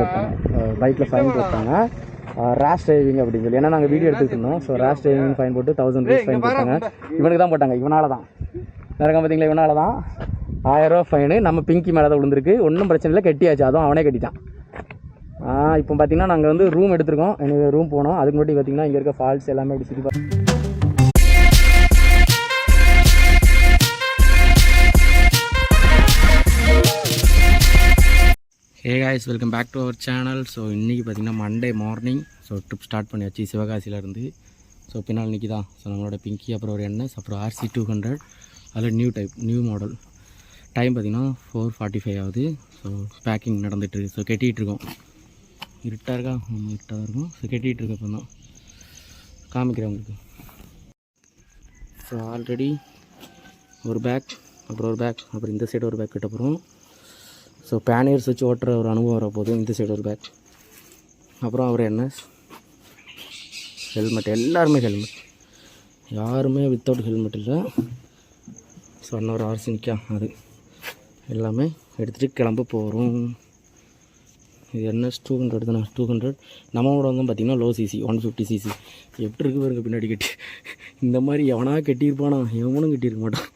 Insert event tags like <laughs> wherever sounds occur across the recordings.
போட்டாங்க. பைக்கில் ஃபைன் போட்டாங்க. ரேஷ் டிரைவிங் அப்படின்னு சொல்லி. ஏன்னா நாங்கள் வீடியோ இருந்தோம். ஸோ ரேஷ் டிரைவிங் ஃபைன் போட்டு தௌசண்ட் ருபீஸ் ஃபைன் போட்டாங்க. இவனுக்கு தான் போட்டாங்க. இவனால தான் நடக்க பார்த்தீங்களா இவனால தான் ஆயிரரூவா ஃபைனு நம்ம பிங்கி மேலே தான் விழுந்திருக்கு. ஒன்றும் பிரச்சனை இல்லை. கட்டியாச்சு. அதுவும் அவனே கட்டிட்டான். இப்போ பார்த்தீங்கன்னா நாங்கள் வந்து ரூம் எடுத்திருக்கோம். எனக்கு ரூம் போனோம். அதுக்கு முன்னாடி பார்த்தீங்கன்னா இங்கே இருக்க ஃபால்ஸ் எல்லாமே அப்படி சுற்றி hey guys welcome back to our channel so இன்றைக்கி பார்த்தீங்கன்னா Monday morning so trip start பண்ணியாச்சு சிவகாசியிலேருந்து. ஸோ பின்னால் நிற்கி தான் ஸோ நம்மளோட பிங்கி அப்புறம் ஒரு என்எஸ் அப்புறம் ஆர்சி டூ ஹண்ட்ரட் அதில் new type new model time பார்த்திங்கன்னா ஃபோர் ஃபார்ட்டி ஃபைவ் ஆகுது ஸோ பேக்கிங் நடந்துகிட்ருக்கு ஸோ கட்டிகிட்டு இருக்கோம். இருட்டாக இருக்கா? ஆமாம் இருட்டாக இருக்கும். ஸோ கட்டிகிட்டு இருக்க தான் காமிக்கிறேன் உங்களுக்கு. ஸோ ஆல்ரெடி ஒரு பேக் அப்புறம் ஒரு பேக் அப்புறம் இந்த சைடு ஒரு பேக் கிட்ட போகிறோம் ஸோ பேனியர்ஸ் வச்சு ஓட்டுற ஒரு அனுபவம் வரப்போதும் இந்த சைடு ஒரு பேக் அப்புறம் அவர் என்ன? ஹெல்மெட் எல்லாருமே ஹெல்மெட் யாருமே வித்தவுட் ஹெல்மெட் இல்லை. ஸோ அண்ணன் ஒரு ஆர்சி நிற்கா அது. எல்லாமே எடுத்துகிட்டு கிளம்ப போகிறோம் இது என்எஸ் டூ ஹண்ட்ரட் தானே? டூ ஹண்ட்ரட் நம்மளோட வந்து பார்த்திங்கன்னா low CC one fifty CC எப்படி இருக்கு பாருங்க பின்னாடி கட்டி. இந்த மாதிரி எவனா கட்டியிருப்பானா? எவனும் கட்டியிருக்க மாட்டான்.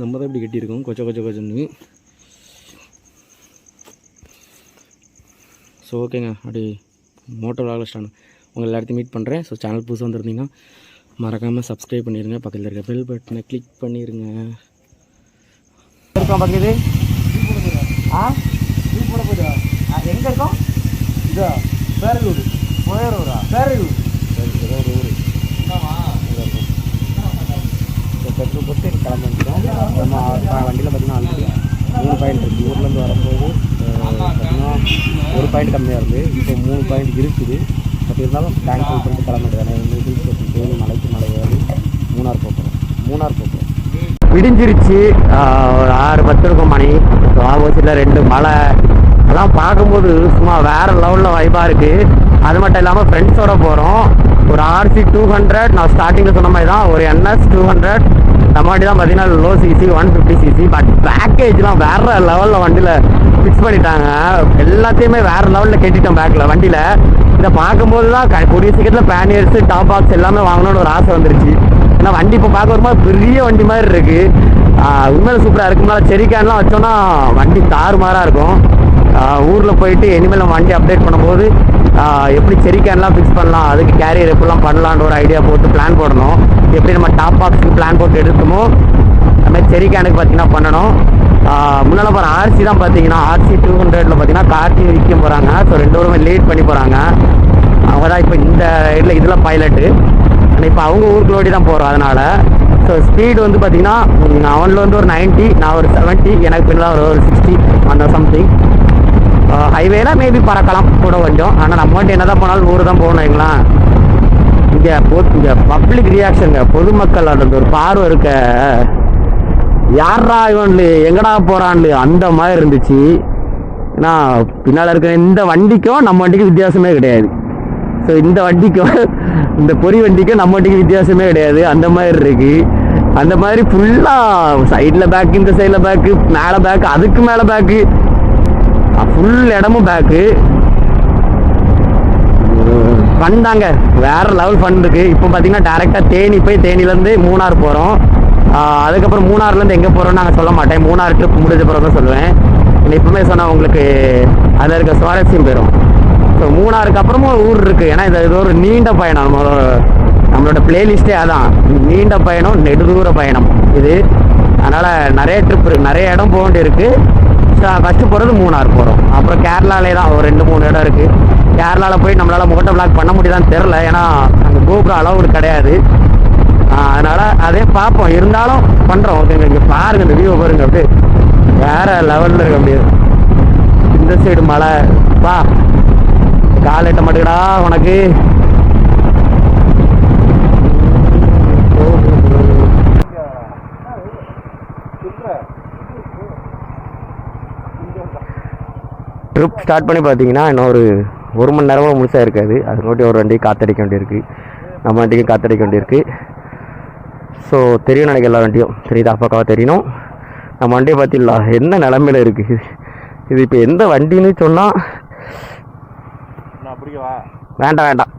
நம்ம தான் இப்படி கட்டியிருக்கோம். கொச்ச கொச்ச கொச்சன்னு. ஸோ ஓகேங்க. அப்படி மோட்டோ விளாக ஸ்டாண்ட் உங்கள் எல்லாத்தையும் மீட் பண்ணுறேன் ஸோ சேனல் புதுசாக வந்திருந்தீங்கன்னா மறக்காமல் சப்ஸ்கிரைப் பண்ணிடுங்க பக்கத்தில் இருக்க பெல் பட்டனை கிளிக் பண்ணிடுங்க இருக்கோம் பக்கத்து ஆ? எங்கே இருக்கோம் இதா? பேரலூர். போயிடுறா பேரலூர். ஒரு ஊர் பெட்ரோல் போட்டு கிளம்ப வந்துட்டோம் நம்ம வண்டியில் பார்த்தீங்கன்னா ஆல்ரெடி மூணு பாயிண்ட் இருக்குது ஊர்லேருந்து வரும்போது பார்த்தீங்கன்னா பாயிண்ட் கம்மியாக இருந்து இப்போ மூணு பாயிண்ட் இருக்குது. பட் இருந்தாலும் டேங்க் ஃபுல் பண்ணிட்டு கிளம்பிட்டு ஹில் ஸ்டேஷன் மலைக்கு மலை ஏறி மூணார் போகிறோம் மூணார் போகிறோம் விடிஞ்சிருச்சு ஒரு ஆறு பத்து இருக்கும் மணி. ஆப்போசிட்டில் ரெண்டு மலை. அதெல்லாம் பார்க்கும்போது சும்மா வேறு லெவலில் வைப்பாக இருக்குது அது மட்டும் இல்லாமல் ஃப்ரெண்ட்ஸோடு போகிறோம் ஒரு ஆர்சி டூ ஹண்ட்ரட் நான் ஸ்டார்டிங்கில் சொன்ன மாதிரி தான். ஒரு என்எஸ் டூ ஹண்ட்ரட் டமாட்டி தான் பார்த்தீங்கன்னா low CC one fifty CC but பேக்கேஜ்லாம் வேற லெவலில் வண்டியில் ஃபிக்ஸ் பண்ணிட்டாங்க. எல்லாத்தையுமே வேற லெவலில் கட்டிட்டோம் பேக்கில் வண்டியில் இதை பார்க்கும்போது தான் கூடிய சீக்கிரத்தில் பேனியர்ஸ் டாப் பாக்ஸ் எல்லாமே வாங்கணும்னு ஒரு ஆசை வந்துருச்சு. ஏன்னா வண்டி இப்போ பார்க்க வரும்போது பெரிய வண்டி மாதிரி இருக்கு. உண்மையில சூப்பராக இருக்கு. மேலே செரி கேன்லாம் வச்சோன்னா வண்டி தாறுமாறாக இருக்கும். ஊரில் போயிட்டு இனிமேல் நம்ம வண்டி அப்டேட் பண்ணும்போது எப்படி செரி கேன்லாம் ஃபிக்ஸ் பண்ணலாம் அதுக்கு கேரியர் எப்படிலாம் பண்ணலான்ற ஒரு ஐடியா போட்டு பிளான் போடணும். எப்படி நம்ம டாப் பாக்ஸுக்கு பிளான் போட்டு எடுத்தோமோ அதுமாதிரி செரி கேனுக்கு பார்த்தீங்கன்னா பண்ணணும். முன்னால் போகிற ஆர்சி தான் பார்த்தீங்கன்னா ஆர்சி டூ ஹண்ட்ரடில் பார்த்தீங்கன்னா கார்த்தி விற்க போகிறாங்க ஸோ ரெண்டு பேருமே லீட் பண்ணி போகிறாங்க அவங்க தான் இப்போ இந்த இதில் இதில் பைலட்டு இப்போ அவங்க ஊருக்கு ஓடி தான் போகிறோம் அதனால். ஸோ ஸ்பீடு வந்து பார்த்தீங்கன்னா அவனில் வந்து ஒரு 90 நான் ஒரு 70 எனக்கு பின்னால் ஒரு ஒரு சிக்ஸ்டி அந்த சம்திங் ஹைவேல மேபி பறக்கலாம் கூட கொஞ்சம். ஆனால் நம்ம மட்டும் என்ன தான் போனாலும் நூறு தான் போகணும் இங்கே இங்கே இங்கே பப்ளிக் ரியாக்ஷனுங்க பொதுமக்கள் அந்த ஒரு பார்வை இருக்க. யாரா இவன்லு? எங்கடா போகிறான்லு அந்த மாதிரி இருந்துச்சு. ஏன்னா பின்னால் இருக்கிற இந்த வண்டிக்கும் நம்ம வண்டிக்கும் வித்தியாசமே கிடையாது. ஸோ இந்த வண்டிக்கும் இந்த பொறி வண்டிக்கும் நம்ம வண்டிக்கு வித்தியாசமே கிடையாது. அந்த மாதிரி இருக்கு. அந்த மாதிரி ஃபுல்லாக சைடில் பேக்கு இந்த சைடில் பேக்கு மேலே பேக்கு அதுக்கு மேலே பேக்கு ஃபுல் இடமும் பேக்கு ஃபன் தாங்க வேற லெவல் ஃபன் இருக்கு இப்போ பார்த்தீங்கன்னா டேரெக்டாக தேனி போய் தேனிலேருந்து மூணார் போகிறோம் அதுக்கப்புறம் மூணார்லேருந்து எங்கே போகிறோம்னு நாங்கள் சொல்ல மாட்டேன். மூணார் ட்ரிப் முடிஞ்ச பிறகு தான் சொல்லுவேன். இப்போவுமே சொன்னால் உங்களுக்கு அதில் இருக்க சுவாரஸ்யம் போயிடும் ஸோ மூணாருக்கு அப்புறமும் ஊர் இருக்குது ஏன்னா இது இது ஒரு நீண்ட பயணம். நம்ம நம்மளோட பிளேலிஸ்டே அதான். நீண்ட பயணம் நெடுதூர பயணம். இது. அதனால் நிறைய ட்ரிப் இருக்குது நிறைய இடம் போக வேண்டியிருக்கு. ஃபஸ்ட்டு போகிறது மூணார் போகிறோம் அப்புறம் கேரளாலே தான் ஒரு ரெண்டு மூணு இடம் இருக்குது கேரளாவில் போய் நம்மளால் மோட்டோ பிளாக் பண்ண முடியுதான்னு தெரில ஏன்னா அங்கே கோபுரம் அளவு கிடையாது. அதனால் அதே பார்ப்போம். இருந்தாலும் பண்ணுறோம் ஓகேங்க இங்கே பாருங்கள் இந்த வியூ பாருங்க அப்படியே. வேறு லெவலில் இருக்க அப்படியே. இந்த சைடு மலை. வா. கால் எட்ட மாட்டேங்கடா உனக்கு. ட்ரிப் ஸ்டார்ட் பண்ணி பார்த்தீங்கன்னா இன்னும் ஒரு ஒரு மணி நேரமாக முழுசாக இருக்காது. அது நோட்டி ஒரு வண்டி காத்தடிக்க வேண்டியிருக்கு. நம்ம வண்டிக்கும் காத்தடிக்க வேண்டியிருக்கு. ஸோ தெரியும் நினைக்க எல்லா வண்டியும். தெரியுதா? பக்காவாக தெரியணும். நம்ம வண்டியை பார்த்தீங்களா? என்ன நிலமையில இருக்குது இது இப்போ எந்த வண்டின்னு சொன்னால் வேண்டாம் வேண்டாம்.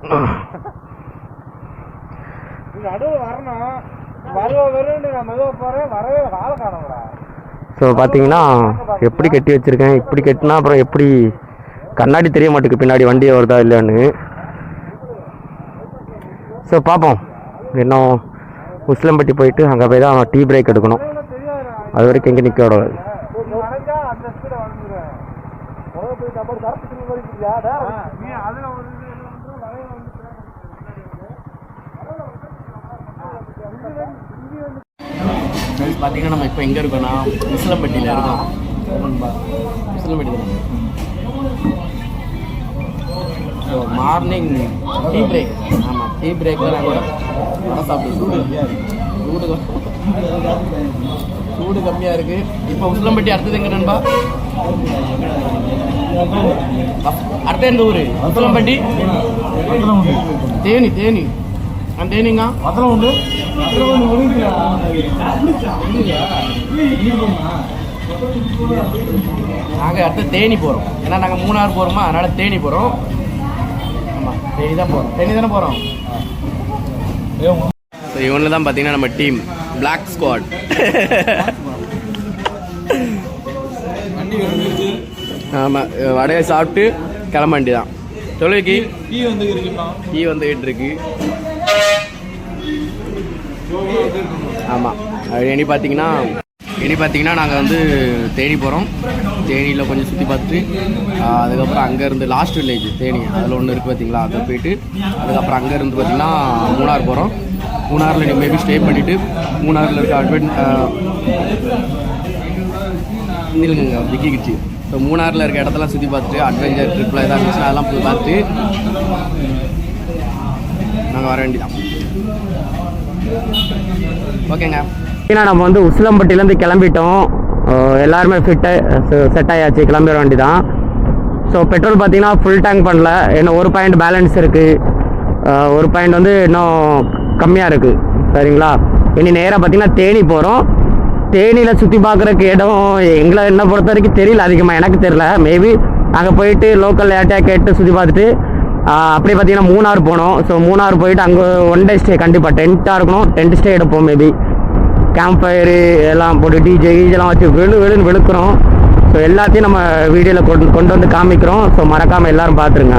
நடுவில் வரணும். வருவ வருன்னு நான் மெதுவாக போகிறேன் வரவே ஆளை ஸோ பார்த்தீங்கன்னா எப்படி கட்டி வச்சுருக்கேன் இப்படி கட்டினா அப்புறம் எப்படி கண்ணாடி தெரிய மாட்டேங்குது பின்னாடி வண்டி வருதா இல்லைன்னு ஸோ பார்ப்போம் இன்னும் உசிலம்பட்டி போயிட்டு அங்கே போய் தான் டீ பிரேக் எடுக்கணும். அது வரைக்கும் எங்கே நிற்க விடாது பார்த்தீங்கன்னா நம்ம இப்போ எங்கே இருக்கோம்னா உசிலம்பட்டியில் இருக்கோம். உசிலம்பட்டி தான். ஸோ மார்னிங் டீ பிரேக் ஆமாம் டீ பிரேக்கில் நாங்கள் வடை சாப்பிட்டு சூடு. சூடு சூடு கம்மியாக இருக்குது இப்போ உசிலம்பட்டி அடுத்தது எங்கே நண்பா? அடுத்த எந்த ஊர்? உசிலம்பட்டி. தேனி தேனி. அதில் ஒன்று ஒதுக்கலாம் நாங்கள் அடுத்து தேனி போகிறோம் ஏன்னா நாங்கள் மூணார் போகிறோமா அதனால் தேனி போகிறோம் ஆமாம் தேனி தான் போகிறோம் தேனி தானே போகிறோம் ஸோ இவனில் தான் பார்த்தீங்கன்னா நம்ம டீம் பிளாக் ஸ்குவாட் ஆமாம் வடையை சாப்பிட்டு கிளம்ப வேண்டி தான் தொழுகைக்கு டீ வந்து இருக்குமா டீ வந்துகிட்டு இருக்கு ஆமாம் இனி பார்த்தீங்கன்னா இனி பார்த்தீங்கன்னா நாங்கள் வந்து தேனி போகிறோம் தேனியில் கொஞ்சம் சுற்றி பார்த்துட்டு அதுக்கப்புறம் அங்கேருந்து லாஸ்ட் வில்லேஜ் தேனி. அதில் ஒன்று இருக்குது பார்த்தீங்களா அதை போயிட்டு அதுக்கப்புறம் அங்கேருந்து பார்த்தீங்கன்னா மூணார் போகிறோம் மூணாரில் நீ மேபி ஸ்டே பண்ணிவிட்டு மூணாரில் இருக்க அட்வென்ட் நில்லுங்க விக்கிக்கிச்சு. ஸோ மூணாரில் இருக்க இடத்தெல்லாம் சுற்றி பார்த்துட்டு அட்வென்ச்சர் ட்ரிப்பில் எதாவது இருந்துச்சுன்னா அதெல்லாம் போய் பார்த்துட்டு நாங்கள் வர வேண்டியதான் ஓகேங்க. ஏன்னா நம்ம வந்து உசிலம்பட்டிலேருந்து கிளம்பிட்டோம். எல்லாருமே ஃபிட்டு செட் ஆயாச்சு. கிளம்பிட வேண்டியதான் ஸோ பெட்ரோல் பார்த்தீங்கன்னா ஃபுல் டேங்க் பண்ணல. இன்னும் ஒரு பாயிண்ட் பேலன்ஸ் இருக்குது ஒரு பாயிண்ட் வந்து இன்னும் கம்மியாக இருக்குது சரிங்களா? இனி நேராக பார்த்தீங்கன்னா தேனி போகிறோம் தேனியில் சுற்றி பார்க்குறக்கு இடம் எங்களை என்ன பொறுத்த வரைக்கும் தெரியல அதிகமாக எனக்கு தெரியல. மேபி அங்கே போயிட்டு லோக்கல் ஏட்டையாக கேட்டு சுற்றி பார்த்துட்டு அப்படியே பார்த்தீங்கன்னா மூணார் போனோம். ஸோ மூணார் போயிட்டு அங்கே ஒன் டே ஸ்டே கண்டிப்பாக டென்ட்டாக இருக்கணும். டென்ட் ஸ்டே எடுப்போம் மேபி கேம்ப் ஃபயரு எல்லாம் போட்டு டிஜே இதெல்லாம் வச்சு வெளு வெளுன்னு வெளுக்கிறோம். ஸோ எல்லாத்தையும் நம்ம வீடியோவில் கொண்டு கொண்டு வந்து காமிக்கிறோம். ஸோ மறக்காமல் எல்லோரும் பார்த்துருங்க.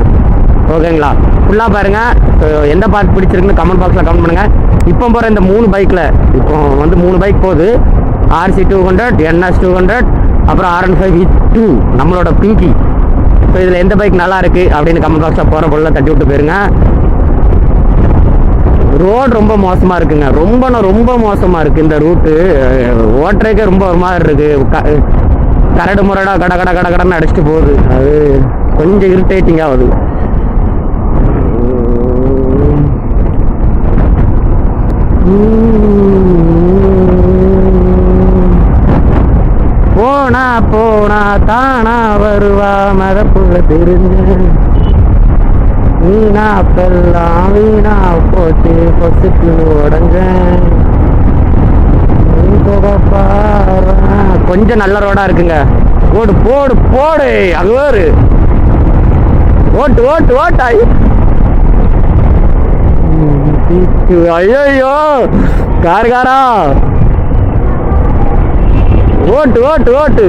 ஓகேங்களா? ஃபுல்லாக பாருங்கள் ஸோ எந்த பார்ட் பிடிச்சிருக்குன்னு கமெண்ட் பாக்ஸில் கமெண்ட் பண்ணுங்கள் இப்போ போகிற இந்த மூணு பைக்கில் இப்போ வந்து மூணு பைக் போகுது. RC two hundred NS two hundred அப்புறம் ஆர்என் ஃபைவ் டூ நம்மளோட பிங்கி ஸோ இதில் எந்த பைக் நல்லா இருக்குது அப்படின்னு கமெண்ட் பாக்ஸில் போகிற பொருளை தட்டி விட்டு போயிருங்க. ரோடு ரொம்ப மோசமாக இருக்குங்க. ரொம்ப ரொம்ப மோசமாக இருக்குது இந்த ரூட்டு ஓட்டுறதுக்கே ரொம்ப ஒரு மாதிரி இருக்குது க கரடு முரடாக கட கட கட கடன்னு அடிச்சுட்டு போகுது. அது கொஞ்சம் இரிட்டேட்டிங் ஆகுது போனா போனா தானா வருவா மரப்புல தெரிஞ்சு வீணா பெல்லாம் வீணா போச்சு பொசுக்கு உடஞ்ச கொஞ்சம் நல்ல ரோடா இருக்குங்க. ஓடு போடு போடு அது ஒரு ஓட்டு ஓட்டு ஓட்டாய். ஐயோ கார்காரா ஓட்டு ஓட்டு ஓட்டு.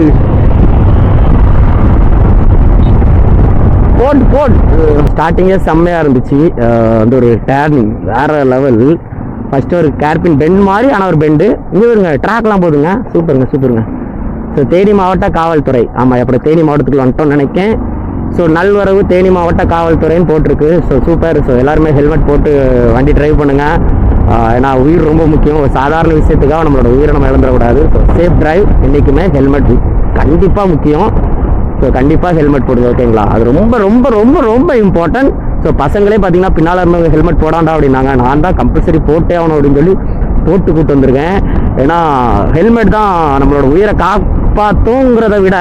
போட்டு போட்டு ஸ்டார்டிங்கே செம்மையாக இருந்துச்சு. அஹ் வந்து ஒரு டேர்னிங் வேற லெவல் ஃபஸ்ட்டு ஒரு கேர்பின் பெண்ட் மாதிரி ஆனால் ஒரு பெண்டு இங்கே வருங்க ட்ராக்லாம் போதுங்க. சூப்பருங்க சூப்பருங்க. ஸோ தேனி மாவட்ட காவல்துறை. ஆமாம் எப்படி தேனி மாவட்டத்துக்குள்ள வந்துட்டோம்னு நினைக்கேன். ஸோ நல்வரவு தேனி மாவட்ட காவல்துறைன்னு போட்டிருக்கு. ஸோ சூப்பர் ஸோ எல்லாருமே ஹெல்மெட் போட்டு வண்டி டிரைவ் பண்ணுங்கள் ஏன்னா உயிர் ரொம்ப முக்கியம். ஒரு சாதாரண விஷயத்துக்காக நம்மளோட உயிரை நம்ம இழந்துடக்கூடாது. ஸோ சேஃப் டிரைவ் என்றைக்குமே ஹெல்மெட் கண்டிப்பாக முக்கியம். ஸோ கண்டிப்பாக ஹெல்மெட் போடுங்க ஓகேங்களா? அது ரொம்ப ரொம்ப ரொம்ப ரொம்ப இம்பார்ட்டன்ட் ஸோ பசங்களே பார்த்தீங்கன்னா பின்னால் இருந்தவங்க ஹெல்மெட் போடாண்டா அப்படின்னாங்க. நான் தான் கம்பல்சரி போட்டே ஆகணும் அப்படின்னு சொல்லி போட்டு கூட்டு வந்திருக்கேன். ஏன்னா ஹெல்மெட் தான் நம்மளோட உயிரை காப்பாற்றுங்கிறத விட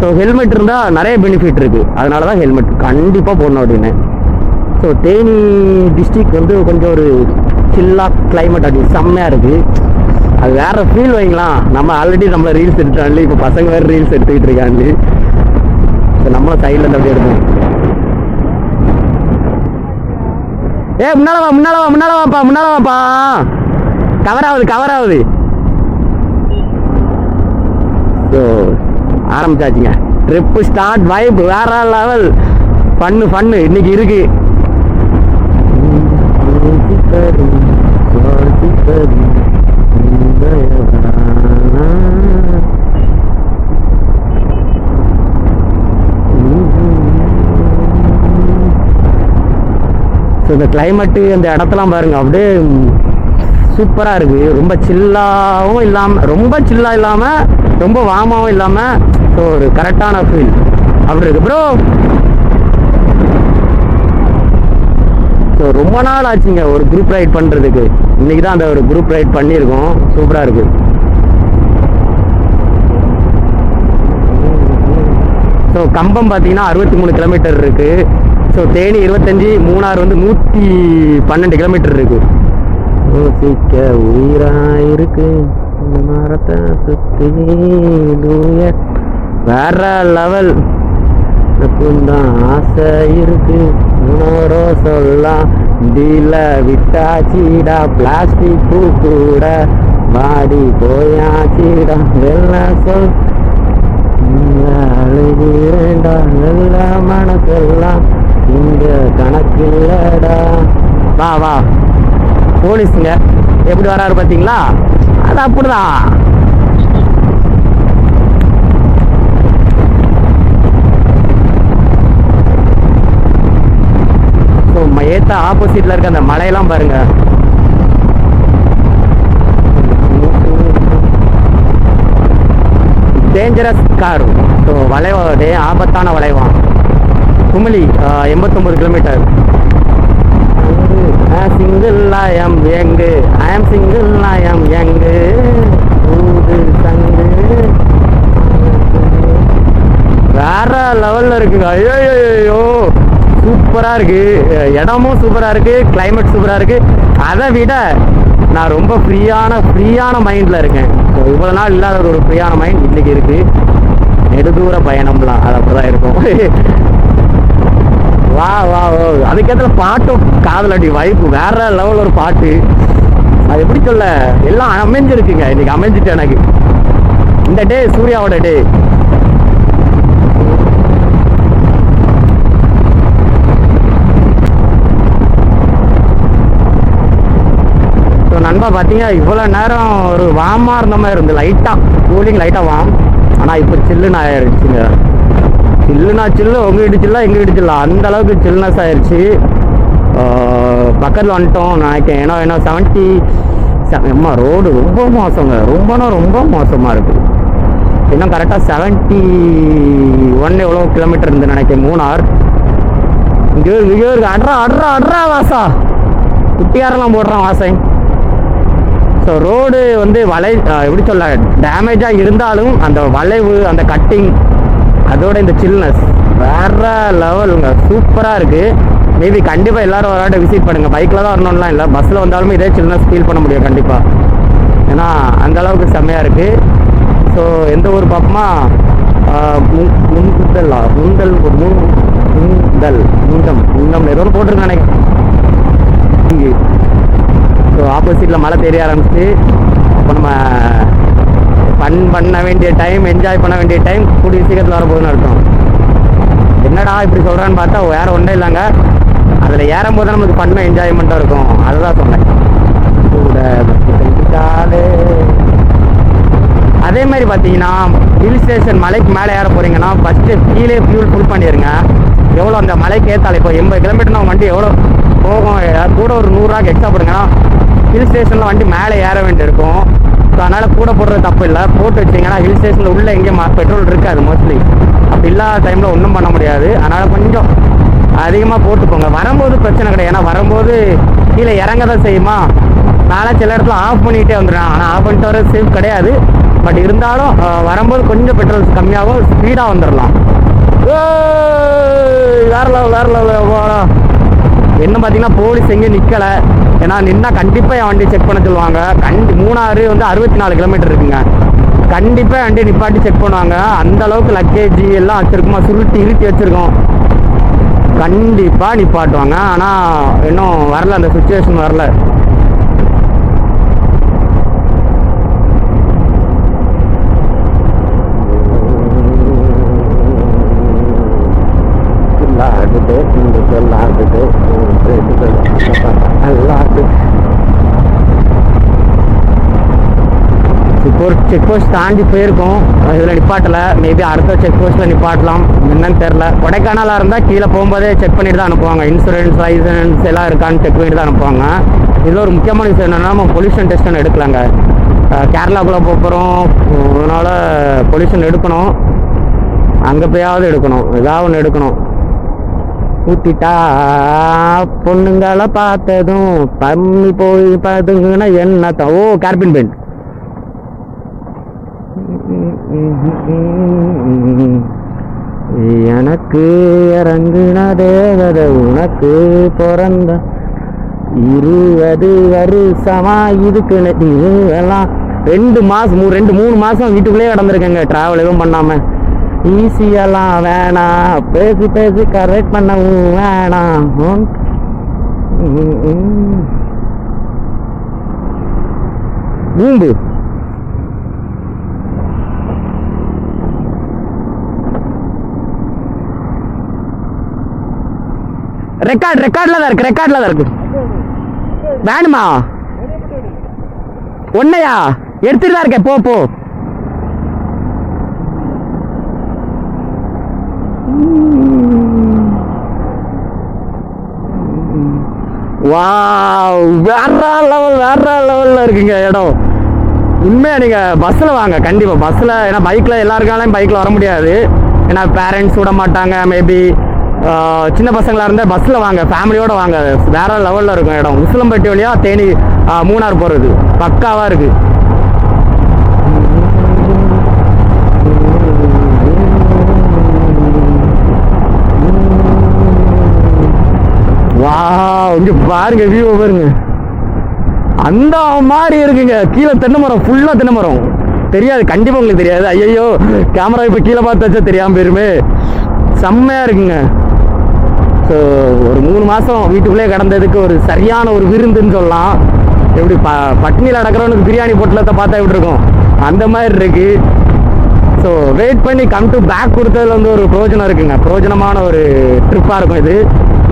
ஸோ ஹெல்மெட் இருந்தால் நிறைய பெனிஃபிட் இருக்குது அதனால தான் ஹெல்மெட் கண்டிப்பாக போடணும் அப்படின்னு. ஸோ தேனி டிஸ்ட்ரிக்ட் வந்து கொஞ்சம் ஒரு சில்லாக கிளைமேட் அப்படி செம்மையாக இருக்குது அது வேறு ஃபீல் வைங்களாம் நம்ம ஆல்ரெடி நம்மளை ரீல்ஸ் எடுத்தாண்டி இப்போ பசங்க வேறு ரீல்ஸ் எடுத்துக்கிட்டு இருக்காண்டி ஸோ நம்மளும் சைடில் இருந்து அப்படியே எடுப்போம். ஏ முன்னால வா முன்னால வா முன்னால வாப்பா முன்னால வாப்பா. கவர் ஆகுது கவர் ஆகுது ஸோ ஆரம்பிச்சாச்சுங்க. ட்ரிப்பு ஸ்டார்ட் வைப் வேற லெவல் ஃபன்னு ஃபன்னு இன்னைக்கு இருக்குது ஸோ இந்த கிளைமேட்டு அந்த இடத்தெல்லாம் பாருங்கள் அப்படியே சூப்பராக இருக்குது ரொம்ப சில்லாகவும் இல்லாமல் ரொம்ப சில்லா இல்லாமல் ரொம்ப வாமாவும் இல்லாமல் ஸோ ஒரு கரெக்டான ஃபீல் அப்படி இருக்கு. ப்ரோ ஸோ ரொம்ப நாள் ஆச்சுங்க ஒரு குரூப் ரைட் பண்ணுறதுக்கு இன்னைக்கு தான் அந்த ஒரு குரூப் ரைட் பண்ணியிருக்கோம். சூப்பராக இருக்கு. ஸோ கம்பம் பார்த்தீங்கன்னா அறுபத்தி மூணு கிலோமீட்டர் இருக்கு. ஸோ தேனி இருபத்தஞ்சி மூணாறு வந்து நூற்றி பன்னெண்டு கிலோமீட்டர் இருக்கு. யோசிக்க உயிராயிருக்கு. மரத்தை சுத்தி வேற லெவல் தான் ஆசை இருக்கு. உணரோ சொல்லலாம். டீல விட்டாச்சிடா பிளாஸ்டிக் பூ கூட வாடி போயாச்சிடா வெள்ள சொல். அழுகிறேண்டா நல்ல மனசெல்லாம் இங்க கணக்கு இல்லடா வா வா. போலீஸுங்க எப்படி வராரு பார்த்தீங்களா அது அப்படிதான். ஸோ ஏத்த ஆப்போசிட்ல இருக்க அந்த மலையெல்லாம் பாருங்க. டேஞ்சரஸ் கார் ஸோ வளைவ டே ஆபத்தான வளைவான் குமிளி எண்பத்தொம்பது கிலோமீட்டர் சிங்கிள் ஆயம் எங்கு ஐ எம் சிங்கிள் ஆயம் எங்கு ஊது சங்கு. வேற லெவலில் இருக்குங்க. ஐயோ சூப்பராக இருக்குது இடமும் சூப்பராக இருக்குது கிளைமேட் சூப்பராக இருக்குது அதை விட நான் ரொம்ப ஃப்ரீயான ஃப்ரீயான மைண்டில் இருக்கேன். இவ்வளோ நாள் இல்லாத ஒரு ஃப்ரீயான மைண்ட் இன்றைக்கி இருக்குது நெடுதூர பயணம்லாம் அது அப்படிதான் இருக்கும். <laughs> வா வா வா. அதுக்கேற்ற பாட்டும் காதலடி வைப்பு வேற லெவலில் ஒரு பாட்டு. அது எப்படி சொல்ல? எல்லாம் அமைஞ்சிருக்குங்க. இன்னைக்கு அமைஞ்சிட்டு எனக்கு. இந்த டே சூர்யாவோட டே ஸோ நண்பா பார்த்தீங்க இவ்வளோ நேரம் ஒரு வாமாக இருந்த மாதிரி இருந்து லைட்டாக கூலிங் லைட்டாக வாம் ஆனால் இப்போ சில்லுன்னு ஆயிடுச்சுங்க. சில்லுனா சில்லு உங்கள் வீடு சில்லா எங்கள் வீடு சில்லா அந்த அளவுக்கு சில்னஸ் ஆயிடுச்சு பக்கத்தில் வந்துட்டோம் நினைக்கிறேன். ஏன்னா ஏன்னா செவன்ட்டி அம்மா ரோடு ரொம்ப மோசங்க. ரொம்பனா ரொம்ப மோசமாக இருக்குது இன்னும் கரெக்டாக செவன்ட்டி ஒன் எவ்வளோ கிலோமீட்டர் இருந்து நினைக்கிறேன். மூணார் இங்கே இங்கே இருக்கு. அட்ரா அட்ரா அட்ரா வாசா. குட்டியாரெல்லாம் போடுறான் வாசை. ஸோ ரோடு வந்து வளை எப்படி சொல்ல டேமேஜாக இருந்தாலும் அந்த வளைவு அந்த கட்டிங் அதோட இந்த சில்னஸ் வேற லெவலுங்க சூப்பராக இருக்குது மேபி கண்டிப்பாக எல்லாரும் ஒரு விசிட் பண்ணுங்கள் பைக்கில் தான் வரணும்லாம் இல்லை. பஸ்ஸில் வந்தாலுமே இதே சில்னஸ் ஃபீல் பண்ண முடியும் கண்டிப்பாக ஏன்னா அந்த அளவுக்கு செம்மையாக இருக்குது ஸோ எந்த ஊர் பார்ப்போமா? ஆஹ் முந்தல் முந்தல் முந்தம் முந்தம் ஏதோ போட்டிருக்கானே ஸோ ஆப்போசிட்டில் மழை தெரிய ஆரம்பிச்சு அப்போ நம்ம ஃபன் பண்ண வேண்டிய டைம் என்ஜாய் பண்ண வேண்டிய டைம் கூடிய சீக்கிரத்தில் வரப்போகுதுன்னு அர்த்தம். என்னடா இப்படி சொல்கிறான்னு பார்த்தா வேறு ஒன்றும் இல்லைங்க. அதில் ஏறும் போது நமக்கு பண்ண என்ஜாய்மெண்ட்டாக இருக்கும். அதுதான் சொன்னேன். கூட அதே மாதிரி பார்த்தீங்கன்னா ஹில் ஸ்டேஷன் மலைக்கு மேலே ஏற போகிறீங்கன்னா ஃபஸ்ட்டு கீழே ஃபியூல் ஃபுல் பண்ணிடுங்க எவ்வளோ அந்த மலைக்கு ஏற்றாலே இப்போ எண்பது கிலோமீட்டர்னா வண்டி எவ்வளோ போகும்? கூட ஒரு நூறுரூவாக்கு எக்ஸ்ட்ரா போடுங்கன்னா ஹில் ஸ்டேஷனில் வண்டி மேலே ஏற வேண்டியிருக்கும். ஸோ அதனால் கூட போடுறது தப்பு இல்லை போட்டு வச்சிங்கன்னா ஹில் ஸ்டேஷனில் உள்ளே எங்கேயும் பெட்ரோல் இருக்காது மோஸ்ட்லி அப்படி இல்லாத டைமில் ஒன்றும் பண்ண முடியாது. அதனால் கொஞ்சம் அதிகமாக போட்டுக்கோங்க. வரும்போது பிரச்சனை கிடையாது. ஏன்னா வரும்போது கீழே இறங்க தான் செய்யுமா? நானும் சில இடத்துல ஆஃப் பண்ணிகிட்டே வந்துடுறேன். ஆனால் ஆஃப் பண்ணிட்டு வர சேஃப் கிடையாது. பட் இருந்தாலும் வரும்போது கொஞ்சம் பெட்ரோல் கம்மியாகும் ஸ்பீடாக வந்துடலாம். ஏய், வேற லெவல் வேற லெவல் என்ன பார்த்தீங்கன்னா போலீஸ் எங்கேயும் நிற்கலை ஏன்னா நின்னா கண்டிப்பாக என் வண்டி செக் பண்ண சொல்லுவாங்க. கண்டி மூணாறு வந்து அறுபத்தி நாலு கிலோமீட்டர் இருக்குங்க கண்டிப்பாக வண்டி நிப்பாட்டி செக் பண்ணுவாங்க. அந்த அளவுக்கு லக்கேஜ் எல்லாம் வச்சிருக்குமா? சுருட்டி இருட்டி வச்சுருக்கோம். கண்டிப்பாக நிப்பாட்டுவாங்க. ஆனால் இன்னும் வரல. அந்த சுச்சுவேஷன் வரல சொல்லாடுது இங்கு சொல்லாடுது அல்லாது இப்போ ஒரு செக் போஸ்ட் தாண்டி போயிருக்கோம். இதில் நிப்பாட்டலை. மேபி அடுத்த செக் போஸ்ட்டில் நிப்பாட்டலாம். என்னன்னு தெரில கொடைக்கானலாக இருந்தால் கீழே போகும்போதே செக் பண்ணிட்டு தான் அனுப்புவாங்க. இன்சூரன்ஸ் லைசன்ஸ் எல்லாம் இருக்கான்னு செக் பண்ணிட்டு தான் அனுப்புவாங்க. இதில் ஒரு முக்கியமான விஷயம் என்னென்னா நம்ம பொல்யூஷன் டெஸ்ட் ஒன்று எடுக்கலாங்க. கேரளாக்குள்ளே போக போகிறோம் அதனால் பொல்யூஷன் எடுக்கணும். அங்கே போயாவது எடுக்கணும். ஏதாவது ஒன்று எடுக்கணும். ஊத்திட்டா பொண்ணுங்களை பார்த்ததும் பண்ணி போய் பார்த்துங்கன்னா என்ன ஓ கார்பின் பெயிண்ட் எனக்கு இறங்குன தேவத உனக்கு பிறந்த இருபது வருஷமா இதுக்கு எல்லாம் ரெண்டு மாசம் மூணு ரெண்டு மூணு மாசம் வீட்டுக்குள்ளேயே கிடந்திருக்கேங்க. டிராவல் எதுவும் பண்ணாம. ஈஸியெல்லாம் வேணாம். பேசி பேசி கரெக்ட் பண்ணவும் வேணாம். பூம்பு ரெக்கார்ட் ரெக்கார்டில் தான் இருக்கு ரெக்கார்டில் தான் இருக்கு. வேணுமா? ஒன்னையா எடுத்துட்டு தான் இருக்கேன் போ போ. வா வேற லெவல் வேற லெவலில் இருக்குங்க இடம். உண்மையாக நீங்கள் பஸ்ஸில் வாங்க கண்டிப்பாக பஸ்ஸில் ஏன்னா பைக்கில் எல்லாருக்காலையும் பைக்கில் வர முடியாது. ஏன்னா பேரண்ட்ஸ் விட மாட்டாங்க மேபி சின்ன பசங்களாக இருந்தால் பஸ்ஸில் வாங்க ஃபேமிலியோட வாங்க. வேறு லெவலில் இருக்கும் இடம். உசிலம்பட்டி வழியாக தேனி மூணார் போகிறது பக்காவாக இருக்குது வா இங்க பாருங்க வியூ பாருங்க. அந்த மாதிரி இருக்குங்க. கீழே தென்னை மரம் ஃபுல்லாக தென்னை மரம் தெரியாது கண்டிப்பாக உங்களுக்கு தெரியாது. ஐயோ கேமரா இப்போ கீழே பார்த்தாச்சா தெரியாமல் போயிருமே. செம்மையாக இருக்குங்க. ஸோ ஒரு மூணு மாதம் வீட்டுக்குள்ளே கிடந்ததுக்கு ஒரு சரியான ஒரு விருந்துன்னு சொல்லலாம். எப்படி ப பட்னியில் நடக்கிறவனுக்கு பிரியாணி பொட்டலத்தை பார்த்தா எப்படி இருக்கும்? அந்த மாதிரி இருக்கு. ஸோ வெயிட் பண்ணி கம் டு பேக் கொடுத்ததுல வந்து ஒரு பிரோஜனம் இருக்குங்க. பிரயோஜனமான ஒரு ட்ரிப்பாக இருக்கும் இது.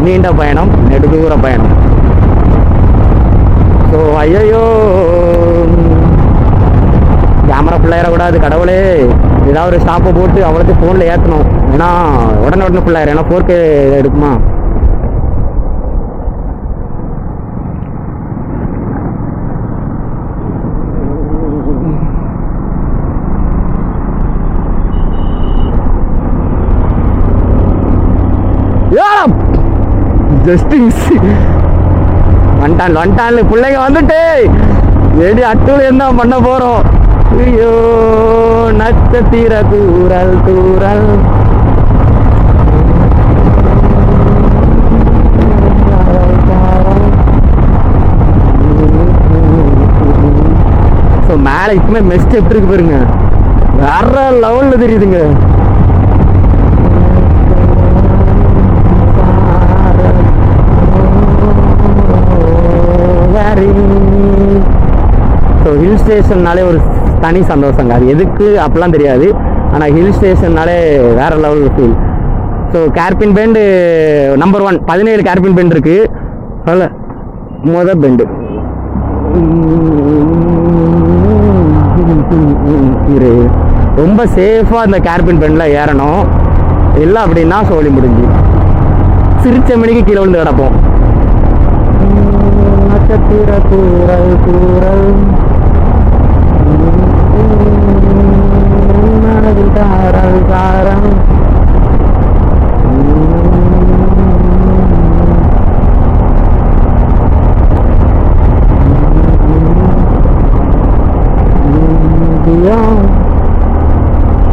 நீண்ட பயணம் நெடுதூர பயணம். ஸோ ஐயோ கேமரா ஃபுல்லாயிடக்கூடாது கடவுளே. ஏதாவது ஒரு ஸ்டாப்பை போட்டு அவ்வளோத்தையும் ஃபோனில் ஏற்றணும் ஏன்னா உடனே உடனே ஃபுல்லாயிரும் ஏன்னா ஃபோர் கே எடுக்குமா? ஜஸ்ட் மிஸ் வந்துட்டான் வந்துட்டான் பிள்ளைங்க வந்துட்டு எடி அட்டூர் என்ன பண்ண போறோம். ஐயோ நட்சத்திர தூரல் தூரல். ஸோ மேலே இப்பவுமே மெஸ்ட் எப்படி இருக்கு பாருங்க. வேற லெவலில் தெரியுதுங்க. ஸோ ஹில் ஸ்டேஷன்னாலே ஒரு தனி சந்தோஷங்க. அது எதுக்கு? அப்படிலாம் தெரியாது. ஆனால் ஹில் ஸ்டேஷன்னாலே வேறு level feel so hairpin bend number one பதினேழு கேர்பின் பெண்ட் இருக்குது அதில் முத பெண்டு இரு. ரொம்ப சேஃபாக இந்த கேர்பின் பெண்டில் ஏறணும். இல்லை அப்படின்னா சோழி முடிஞ்சு. சிரிச்ச மணிக்கு கீழே விழுந்து கிடப்போம். நட்சத்திர கூறல் கூறல் மனதில் தாரல்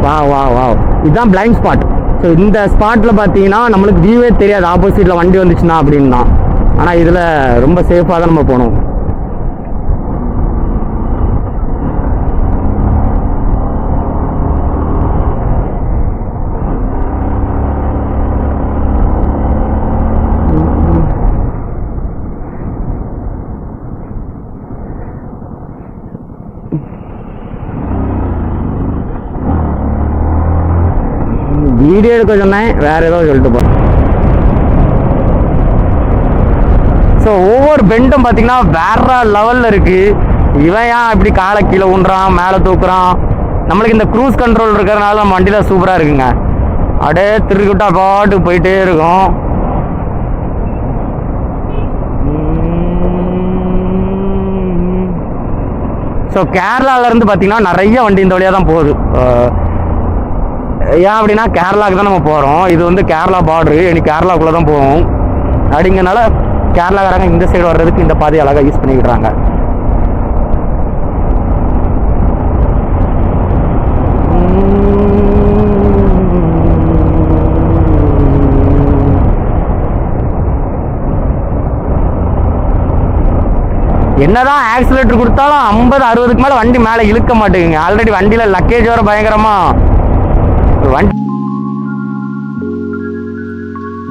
வா வா வா இதுதான் பிளைண்ட் ஸ்பாட் ஸோ இந்த ஸ்பாட்டில் பார்த்தீங்கன்னா நம்மளுக்கு வியூவே தெரியாது. ஆப்போசிட்டில் வண்டி வந்துச்சுன்னா அப்படின்னா. ஆனால் இதில் ரொம்ப சேஃபாக தான் நம்ம போகணும். வீடியோ எடுக்க சொன்னேன் வேறு ஏதோ சொல்லிட்டு போகிறேன் ஸோ ஒவ்வொரு பெண்டும் பார்த்தீங்கன்னா வேற லெவலில் இருக்குது இவன் ஏன் இப்படி காலை கீழே ஊன்றான் மேலே தூக்குறான்? நம்மளுக்கு இந்த க்ரூஸ் கண்ட்ரோல் இருக்கிறனால நம்ம வண்டியில் சூப்பராக இருக்குங்க. அப்படியே திருக்கிட்டா பாட்டுக்கு போயிட்டே இருக்கும். ஸோ கேரளாவிலேருந்து பார்த்தீங்கன்னா நிறைய வண்டி இந்த வழியாக தான் போகுது. ஏன் அப்படின்னா கேரளாவுக்கு தான் நம்ம போகிறோம் இது வந்து கேரளா பார்டரு இனி கேரளாக்குள்ளே தான் போவோம். அப்படிங்கிறனால கேரளாக்காரங்க இந்த சைடு வர்றதுக்கு இந்த பாதையை அழகாக யூஸ் பண்ணிக்கிட்டாங்க என்னதான் ஆக்சிலேட்டர் கொடுத்தாலும் ஐம்பது அறுபதுக்கு மேலே வண்டி மேலே இழுக்க மாட்டேங்குங்க ஆல்ரெடி வண்டியில் லக்கேஜ் வர பயங்கரமாக வண்டி